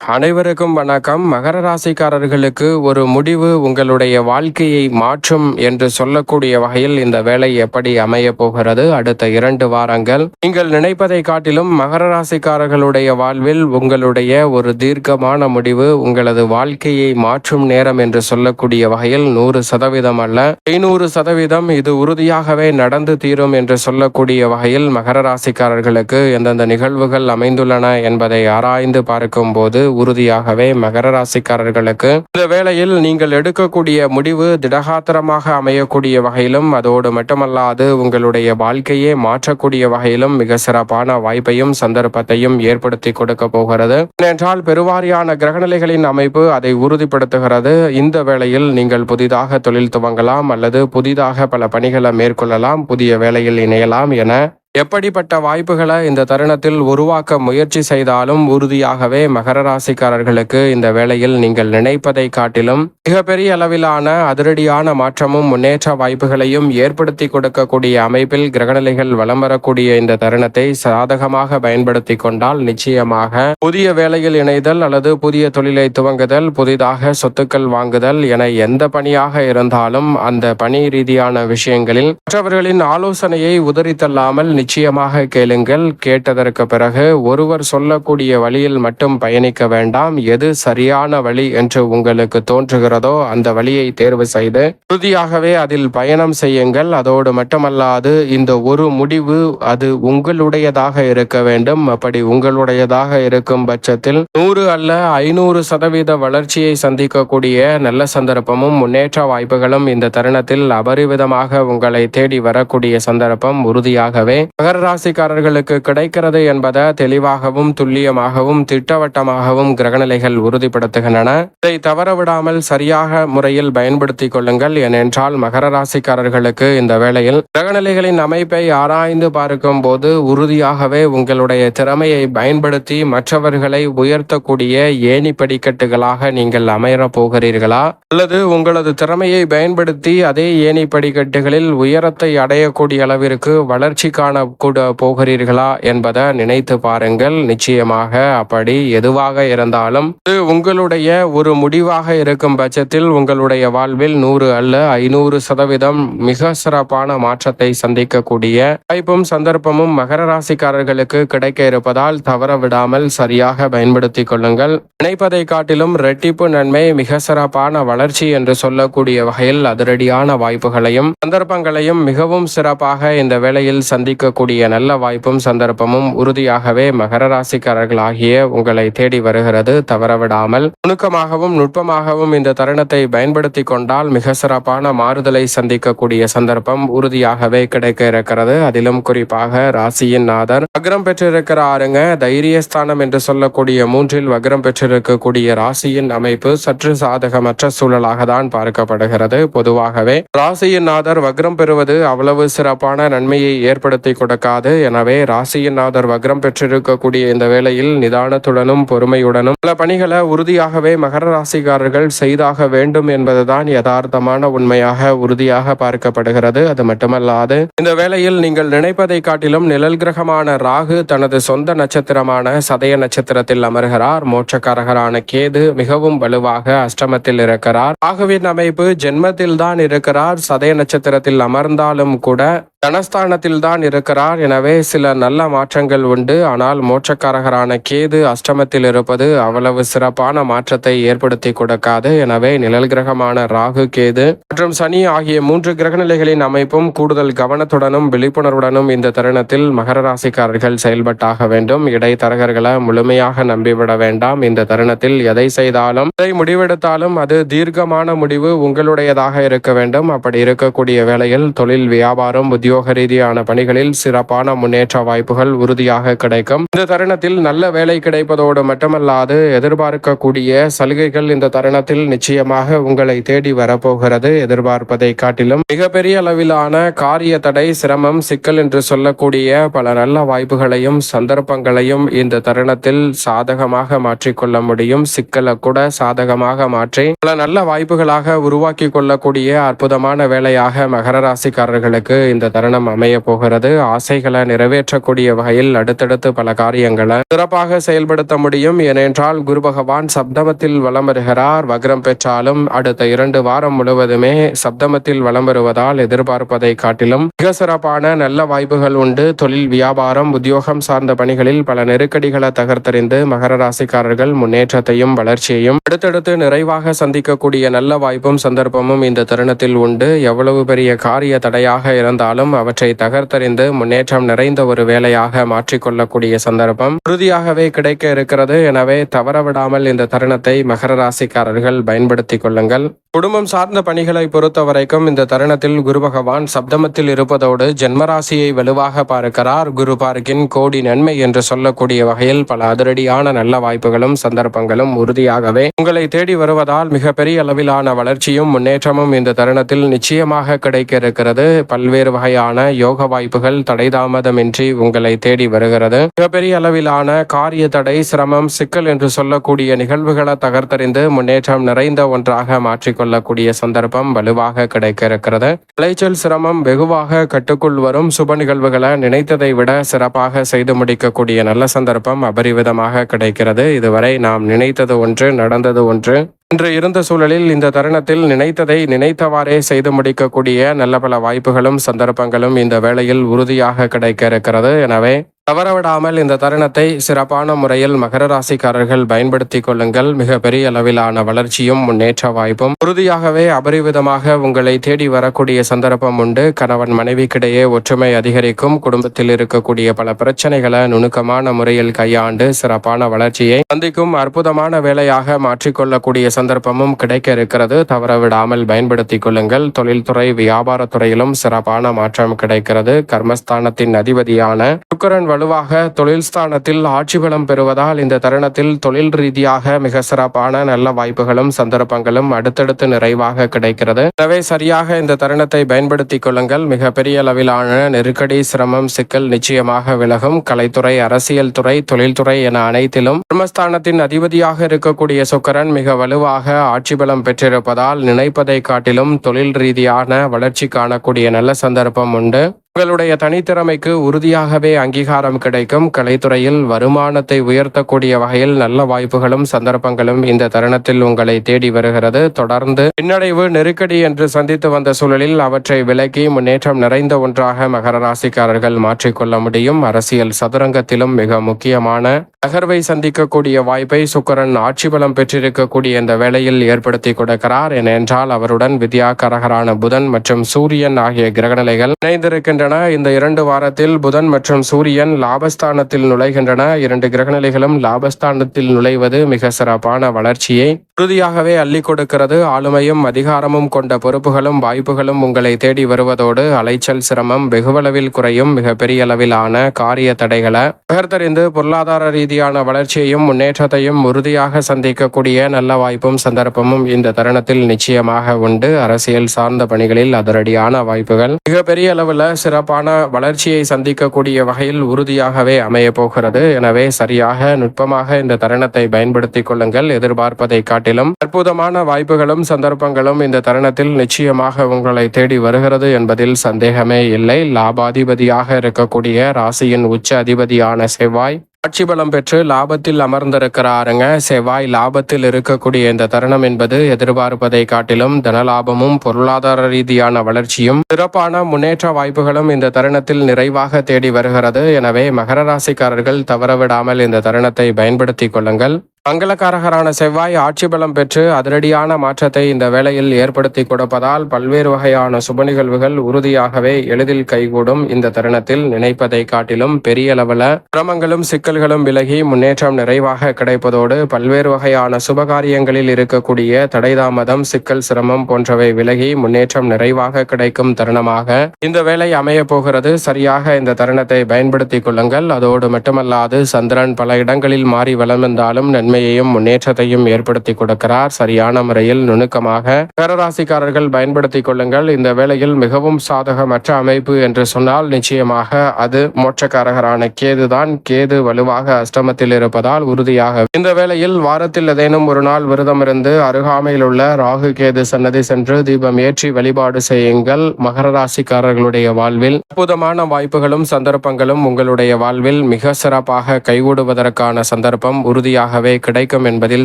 அனைவருக்கும் வணக்கம். மகர ராசிக்காரர்களுக்கு ஒரு முடிவு உங்களுடைய வாழ்க்கையை மாற்றும் என்று சொல்லக்கூடிய வகையில் இந்த வேலை எப்படி அமைய போகிறது? அடுத்த இரண்டு வாரங்கள். நீங்கள் நினைப்பதை காட்டிலும் மகர ராசிக்காரர்களுடைய வாழ்வில் உங்களுடைய ஒரு தீர்க்கமான முடிவு உங்களது வாழ்க்கையை மாற்றும் நேரம் என்று சொல்லக்கூடிய வகையில் நூறு சதவீதம் அல்ல. ஐநூறு சதவீதம் இது உறுதியாகவே நடந்து தீரும் என்று சொல்லக்கூடிய வகையில் மகர ராசிக்காரர்களுக்கு எந்தெந்த நிகழ்வுகள் அமைந்துள்ளன என்பதை ஆராய்ந்து பார்க்கும் போது உறுதியாகவே மகர ராசிக்காரர்களுக்கு. இந்த வேளையில் நீங்கள் எடுக்கக்கூடிய முடிவு திடகாத்திரமாக அமையக்கூடிய வகையிலும் அதோடு மட்டுமல்லாது உங்களுடைய வாழ்க்கையே மாற்றக்கூடிய வகையிலும் மிக சிறப்பான வாய்ப்பையும் சந்தர்ப்பத்தையும் ஏற்படுத்தி கொடுக்க போகிறது. ஏனென்றால் பெருவாரியான கிரகநிலைகளின் அமைப்பு அதை உறுதிப்படுத்துகிறது. இந்த வேளையில் நீங்கள் புதிதாக தொழில் துவங்கலாம் அல்லது புதிதாக பல பணிகளை மேற்கொள்ளலாம் புதிய வேலையில் இணையலாம் என எப்படிப்பட்ட வாய்ப்புகளை இந்த தருணத்தில் உருவாக்க முயற்சி செய்தாலும் உறுதியாகவே மகர ராசிக்காரர்களுக்கு இந்த வேளையில் நீங்கள் நினைப்பதை காட்டிலும் மிகப்பெரிய அளவிலான அதிரடியான மாற்றமும் முன்னேற்ற வாய்ப்புகளையும் ஏற்படுத்தி கொடுக்கக்கூடிய அமைப்பில் கிரகநிலைகள் வலம் வரக்கூடிய இந்த தருணத்தை சாதகமாக பயன்படுத்தி கொண்டால் நிச்சயமாக புதிய வேலையில் இணைதல் அல்லது புதிய தொழிலை துவங்குதல் புதிதாக சொத்துக்கள் வாங்குதல் என எந்த பணியாக இருந்தாலும் அந்த பணி ரீதியான விஷயங்களில் மற்றவர்களின் ஆலோசனையை உதறித்தள்ளாமல் நிச்சயமாக கேளுங்கள். கேட்டதற்கு பிறகு ஒருவர் சொல்லக்கூடிய வழியில் மட்டும் பயணிக்க வேண்டாம். எது சரியான வழி என்று உங்களுக்கு தோன்றுகிறதோ அந்த வழியை தேர்வு செய்து உறுதியாகவே அதில் பயணம் செய்யுங்கள். அதோடு மட்டுமல்லாது இந்த ஒரு முடிவு அது உங்களுடையதாக இருக்க வேண்டும். அப்படி உங்களுடையதாக இருக்கும் பட்சத்தில் நூறு அல்ல ஐநூறு சதவீத வளர்ச்சியை சந்திக்கக்கூடிய நல்ல சந்தர்ப்பமும் முன்னேற்ற வாய்ப்புகளும் இந்த தருணத்தில் அபரிவிதமாக உங்களை தேடி வரக்கூடிய சந்தர்ப்பம் உறுதியாகவே மகர ராசிக்காரர்களுக்கு கிடைக்கிறது என்பதை தெளிவாகவும் துல்லியமாகவும் திட்டவட்டமாகவும் கிரகநிலைகள் உறுதிப்படுத்துகின்றன. இதை தவறவிடாமல் சரியாக முறையில் பயன்படுத்திக் கொள்ளுங்கள். ஏனென்றால் மகர ராசிக்காரர்களுக்கு இந்த வேளையில் கிரகநிலைகளின் அமைப்பை ஆராய்ந்து பார்க்கும் போது உறுதியாகவே உங்களுடைய திறமையை பயன்படுத்தி மற்றவர்களை உயர்த்தக்கூடிய ஏணி படிக்கட்டுகளாக நீங்கள் அமையற போகிறீர்களா? அல்லது உங்களது திறமையை பயன்படுத்தி அதே ஏணி படிக்கட்டுகளில் உயரத்தை அடையக்கூடிய அளவிற்கு வளர்ச்சிக்கான கூட போகிறீர்களா என்பதை நினைத்து பாருங்கள். நிச்சயமாக அப்படி எதுவாக இருந்தாலும் இது உங்களுடைய ஒரு முடிவாக இருக்கும் பட்சத்தில் உங்களுடைய வாழ்வில் நூறு அல்ல ஐநூறு சதவீதம் மிக சிறப்பான மாற்றத்தை சந்திக்கக்கூடிய வாய்ப்பும் சந்தர்ப்பமும் மகர ராசிக்காரர்களுக்கு கிடைக்க இருப்பதால் தவற விடாமல் சரியாக பயன்படுத்திக் கொள்ளுங்கள். நினைப்பதை காட்டிலும் ரெட்டிப்பு நன்மை மிக சிறப்பான வளர்ச்சி என்று சொல்லக்கூடிய வகையில் அதிரடியான வாய்ப்புகளையும் சந்தர்ப்பங்களையும் மிகவும் சிறப்பாக இந்த வேளையில் சந்திக்கக்கூடிய நல்ல வாய்ப்பும் சந்தர்ப்பமும் உறுதியாகவே மகர ராசிக்காரர்கள் ஆகிய உங்களை தேடி வருகிறது. தவறவிடாமல் நுணுக்கமாகவும் நுட்பமாகவும் இந்த தருணத்தை பயன்படுத்தி கொண்டால் மிக சிறப்பான மாறுதலை சந்திக்கக்கூடிய சந்தர்ப்பம் உறுதியாகவே கிடைக்க இருக்கிறது. அதிலும் குறிப்பாக ராசியின் நாதர் வக்ரம் பெற்றிருக்கிறாருங்க தைரியஸ்தானம் என்று சொல்லக்கூடிய மூன்றில் வக்ரம் பெற்றிருக்கக்கூடிய ராசியின் அமைப்பு சற்று சாதகமற்ற சூழலாக தான் பார்க்கப்படுகிறது. பொதுவாகவே ராசியின் நாதர் வக்ரம் பெறுவது அவ்வளவு சிறப்பான நன்மையை ஏற்படுத்தி கொடுக்காது. எனவே ராசியின் வக்ரம் பெற்றிருக்கக்கூடிய இந்த வேளையில் நிதானத்துடனும் பொறுமையுடனும் பல பணிகளை உறுதியாகவே மகர ராசிக்காரர்கள் செய்தாக வேண்டும் என்பதுதான் யதார்த்தமான உண்மையாக உறுதியாக பார்க்கப்படுகிறது. அது மட்டுமல்லாது இந்த வேளையில் நீங்கள் நினைப்பதை காட்டிலும் நிழல் கிரகமான ராகு தனது சொந்த நட்சத்திரமான சதய நட்சத்திரத்தில் அமர்கிறார். மோட்சக்காரகரான கேது மிகவும் வலுவாக அஷ்டமத்தில் இருக்கிறார். ராகுவின் அமைப்பு ஜென்மத்தில் தான் இருக்கிறார். சதய நட்சத்திரத்தில் அமர்ந்தாலும் கூட தனஸ்தானத்தில் தான் இருக்கிறார். எனவே சில நல்ல மாற்றங்கள் உண்டு. ஆனால் மோட்சக்காரகரான கேது அஷ்டமத்தில் இருப்பது அவ்வளவு சிறப்பான மாற்றத்தை ஏற்படுத்தி கொடுக்காது. எனவே நிழல் கிரகமான ராகு கேது மற்றும் சனி ஆகிய மூன்று கிரகநிலைகளின் அமைப்பும் கூடுதல் கவனத்துடனும் விழிப்புணர்வுடனும் இந்த தருணத்தில் மகர ராசிக்காரர்கள் செயல்பட்டாக வேண்டும். இடைத்தரகர்களை முழுமையாக நம்பிவிட வேண்டாம். இந்த தருணத்தில் எதை செய்தாலும் எதை முடிவெடுத்தாலும் அது தீர்க்கமான முடிவு உங்களுடையதாக இருக்க வேண்டும். அப்படி இருக்கக்கூடிய வேளையில் தொழில் வியாபாரம் உத்தியோக ரீதியான பணிகளில் சிறப்பான முன்னேற்ற வாய்ப்புகள் உறுதியாக கிடைக்கும். இந்த தருணத்தில் நல்ல வேலை கிடைப்பதோடு மட்டுமல்லாது எதிர்பார்க்கக்கூடிய சலுகைகள் இந்த தருணத்தில் நிச்சயமாக உங்களை தேடி வரப்போகிறது. எதிர்பார்ப்பதை காட்டிலும் மிகப்பெரிய அளவிலான காரிய தடை சிரமம் சிக்கல் என்று சொல்லக்கூடிய பல நல்ல வாய்ப்புகளையும் சந்தர்ப்பங்களையும் இந்த தருணத்தில் சாதகமாக மாற்றிக்கொள்ள முடியும். சிக்கலை கூட சாதகமாக மாற்றி பல நல்ல வாய்ப்புகளாக உருவாக்கி கொள்ளக்கூடிய அற்புதமான வேலையாக மகர ராசிக்காரர்களுக்கு இந்த தருணம் அமைய போகிறது. ஆசைகளை நிறைவேற்றக்கூடிய வகையில் அடுத்தடுத்து பல காரியங்களை சிறப்பாக செயல்படுத்த முடியும். ஏனென்றால் குரு பகவான் சப்தமத்தில் வலம் வருகிறார். வக்ரம் பெற்றாலும் அடுத்த இரண்டு வாரம் முழுவதுமே சப்தமத்தில் வலம் வருவதால் எதிர்பார்ப்பதை காட்டிலும் மிக சிறப்பான நல்ல வாய்ப்புகள் உண்டு. தொழில் வியாபாரம் உத்தியோகம் சார்ந்த பணிகளில் பல நெருக்கடிகளை தகர்த்தறிந்து மகர ராசிக்காரர்கள் முன்னேற்றத்தையும் வளர்ச்சியையும் அடுத்தடுத்து நிறைவாக சந்திக்கக்கூடிய நல்ல வாய்ப்பும் சந்தர்ப்பமும் இந்த தருணத்தில் உண்டு. எவ்வளவு பெரிய காரிய தடையாக இருந்தாலும் அவற்றை தகர்த்தறிந்து முன்னேற்றம் நிறைந்த ஒரு வேலையாக மாற்றிக்கொள்ளக்கூடிய சந்தர்ப்பம் உறுதியாகவே கிடைக்க இருக்கிறது. எனவே தவறவிடாமல் இந்த தருணத்தை மகர ராசிக்காரர்கள் பயன்படுத்திக் கொள்ளுங்கள். குடும்பம் சார்ந்த பணிகளை பொறுத்த வரைக்கும் இந்த தருணத்தில் குரு பகவான் சப்தமத்தில் இருப்பதோடு ஜென்மராசியை வலுவாக பார்க்கிறார். குரு பார்க்கின் கோடி நன்மை என்று சொல்லக்கூடிய வகையில் பல அதிரடியான நல்ல வாய்ப்புகளும் சந்தர்ப்பங்களும் உறுதியாகவே உங்களை தேடி வருவதால் மிகப்பெரிய அளவிலான வளர்ச்சியும் முன்னேற்றமும் இந்த தருணத்தில் நிச்சயமாக கிடைக்க இருக்கிறது. பல்வேறு வகையான யோக வாய்ப்புகள் தடைதாமதமின்றி உங்களை தேடி வருகிறது. மிகப்பெரிய அளவிலான காரிய தடை சிரமம் சிக்கல் என்று சொல்லக்கூடிய நிகழ்வுகளை தகர்த்தறிந்து முன்னேற்றம் நிறைந்த ஒன்றாக மாற்றிக்கொள்ளக்கூடிய சந்தர்ப்பம் வலுவாக கிடைக்க இருக்கிறது விளைச்சல் சிரமம் வெகுவாக கட்டுக்குள் வரும் சுப நிகழ்வுகளை நினைத்ததை விட சிறப்பாக செய்து முடிக்கக்கூடிய நல்ல சந்தர்ப்பம் அபரிவிதமாக கிடைக்கிறது. இதுவரை நாம் நினைத்தது ஒன்று நடந்தது ஒன்று. இன்று இருந்த சூழலில் இந்த தருணத்தில் நினைத்ததை நினைத்தவாறே செய்து முடிக்கக்கூடிய நல்ல பல வாய்ப்புகளும் சந்தர்ப்பங்களும் இந்த வேளையில் உறுதியாக கிடைக்க இருக்கிறது. எனவே தவறவிடாமல் இந்த தருணத்தை சிறப்பான முறையில் மகர ராசிக்காரர்கள் பயன்படுத்திக் கொள்ளுங்கள். மிக பெரிய அளவிலான வளர்ச்சியும் முன்னேற்ற வாய்ப்பும். உறுதியாகவே அபரிவிதமாக உங்களை தேடி வரக்கூடிய சந்தர்ப்பம் உண்டு. கணவன் மனைவிக்கிடையே ஒற்றுமை அதிகரிக்கும். குடும்பத்தில் இருக்கக்கூடிய பல பிரச்சனைகளை நுணுக்கமான முறையில் கையாண்டு சிறப்பான வளர்ச்சியை சந்திக்கும் அற்புதமான வேலையாக மாற்றிக்கொள்ளக்கூடிய சந்தர்ப்பமும் கிடைக்க இருக்கிறது. தவறவிடாமல் பயன்படுத்திக் கொள்ளுங்கள். தொழில்துறை வியாபாரத்துறையிலும் சிறப்பான மாற்றம் கிடைக்கிறது. கர்மஸ்தானத்தின் அதிபதியான சுக்கரன் வலுவாக தொழில் ஸ்தானத்தில் ஆட்சி பலம் பெறுவதால் இந்த தருணத்தில் தொழில் ரீதியாக மிக சிறப்பான நல்ல வாய்ப்புகளும் சந்தர்ப்பங்களும் அடுத்தடுத்து நிறைவாக கிடைக்கிறது. எனவே சரியாக இந்த தருணத்தை பயன்படுத்திக் கொள்ளுங்கள். மிக பெரிய அளவிலான நெருக்கடி சிரமம் சிக்கல் நிச்சயமாக விலகும். கலைத்துறை அரசியல் துறை தொழில்துறை என அனைத்திலும் பிரம்மஸ்தானத்தின் அதிபதியாக இருக்கக்கூடிய சுக்கரன் மிக வலுவாக ஆட்சி பலம் பெற்றிருப்பதால் நினைப்பதை காட்டிலும் தொழில் ரீதியான வளர்ச்சி காணக்கூடிய நல்ல சந்தர்ப்பம் உண்டு. உங்களுடைய தனித்திறமைக்கு உறுதியாகவே அங்கீகாரம் கிடைக்கும். கலைத்துறையில் வருமானத்தை உயர்த்தக்கூடிய வகையில் நல்ல வாய்ப்புகளும் சந்தர்ப்பங்களும் இந்த தருணத்தில் உங்களை தேடி வருகிறது. தொடர்ந்து பின்னடைவு நெருக்கடி என்று சந்தித்து வந்த சூழலில் அவற்றை விலக்கி முன்னேற்றம் நிறைந்த ஒன்றாக மகர ராசிக்காரர்கள் மாற்றிக்கொள்ள முடியும். அரசியல் சதுரங்கத்திலும் மிக முக்கியமான நகர்வை சந்திக்கக்கூடிய வாய்ப்பை சுக்கரன் ஆட்சி பலம் பெற்றிருக்கக்கூடிய இந்த வேளையில் ஏற்படுத்தி கொடுக்கிறார். ஏனென்றால் அவருடன் வித்யாகரகரான புதன் மற்றும் சூரியன் ஆகிய கிரகநிலைகள் இணைந்திருக்கின்றன. இந்த இரண்டு வாரத்தில் புதன் மற்றும் சூரியன் லாபஸ்தானத்தில் நுழைகின்றன. இரண்டு கிரகநிலைகளும் லாபஸ்தானத்தில் நுழைவது மிக சிறப்பான வளர்ச்சியை உறுதியாகவே அள்ளி கொடுக்கிறது. ஆளுமையும் அதிகாரமும் கொண்ட பொறுப்புகளும் வாய்ப்புகளும் உங்களை தேடி வருவதோடு அலைச்சல் சிரமம் வெகுவளவில் குறையும் மிகப்பெரிய அளவிலான காரிய தடைகளை பகர்த்தறிந்து பொருளாதார ரீதியான வளர்ச்சியையும் முன்னேற்றத்தையும் உறுதியாக சந்திக்கக்கூடிய நல்ல வாய்ப்பும் சந்தர்ப்பமும் இந்த தருணத்தில் நிச்சயமாக உண்டு. அரசியல் சார்ந்த பணிகளில் அதிரடியான வாய்ப்புகள் மிகப்பெரிய அளவில் சிறப்பான வளர்ச்சியை சந்திக்கக்கூடிய வகையில் உறுதியாகவே அமைய போகிறது. எனவே சரியாக நுட்பமாக இந்த தருணத்தை பயன்படுத்திக் கொள்ளுங்கள். எதிர்பார்ப்பதை காட்டிலும் அற்புதமான வாய்ப்புகளும் சந்தர்ப்பங்களும் இந்த தருணத்தில் நிச்சயமாக உங்களை தேடி வருகிறது என்பதில் சந்தேகமே இல்லை. லாபாதிபதியாக இருக்கக்கூடிய ராசியின் உச்ச அதிபதியான செவ்வாய் ஆட்சி பலம் பெற்று லாபத்தில் அமர்ந்திருக்கிறாருங்க. செவ்வாய் லாபத்தில் இருக்கக்கூடிய இந்த தருணம் என்பது எதிர்பார்ப்பதை காட்டிலும் தனலாபமும் பொருளாதார ரீதியான வளர்ச்சியும் சிறப்பான முன்னேற்ற வாய்ப்புகளும் இந்த தருணத்தில் நிறைவாக தேடி வருகிறது. எனவே மகர ராசிக்காரர்கள் தவறவிடாமல் இந்த தருணத்தை பயன்படுத்திக் கொள்ளுங்கள். மங்களகாரகரான செவ்வாய் ஆட்சி பலம் பெற்று அதிரடியான மாற்றத்தை இந்த வேளையில் ஏற்படுத்தி கொடுப்பதால் பல்வேறு வகையான சுப நிகழ்வுகள் உறுதியாகவே எளிதில் கைகூடும் இந்த தருணத்தில் நினைப்பதை காட்டிலும் பெரிய அளவில் சிரமங்களும் சிக்கல்களும் விலகி முன்னேற்றம் நிறைவாக கிடைப்பதோடு பல்வேறு வகையான சுபகாரியங்களில் இருக்கக்கூடிய தடைதாமதம் சிக்கல் சிரமம் போன்றவை விலகி முன்னேற்றம் நிறைவாக கிடைக்கும் தருணமாக இந்த வேலை அமைய போகிறது. சரியாக இந்த தருணத்தை பயன்படுத்திக் கொள்ளுங்கள். அதோடு மட்டுமல்லாது சந்திரன் பல இடங்களில் மாறி வலம் வந்தாலும் நன்மையையும் முன்னேற்றத்தையும் ஏற்படுத்தி கொடுக்கிறார். சரியான முறையில் நுணுக்கமாக பேரராசிக்காரர்கள் பயன்படுத்திக் கொள்ளுங்கள். இந்த வேளையில் மிகவும் சாதகமற்ற அமைப்பு என்று சொன்னால் நிச்சயமாக அது மோட்சக்காரகரான கேதுதான் கேது வலுவாக அஷ்டமத்தில் இருப்பதால் உறுதியாக. இந்த வேளையில் வாரத்தில் ஏதேனும் ஒரு நாள் விரதம் இருந்து அருகாமையில் உள்ள ராகு கேது சன்னதி சென்று தீபம் ஏற்றி வழிபாடு செய்யுங்கள். மகர ராசிக்காரர்களுடைய வாழ்வில் அற்புதமான வாய்ப்புகளும் சந்தர்ப்பங்களும் உங்களுடைய வாழ்வில் மிக சிறப்பாக கைகூடுவதற்கான சந்தர்ப்பம் உறுதியாகவே கிடைக்கும் என்பதில்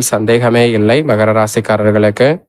சந்தேகமே இல்லை மகர ராசிக்காரர்களுக்கு.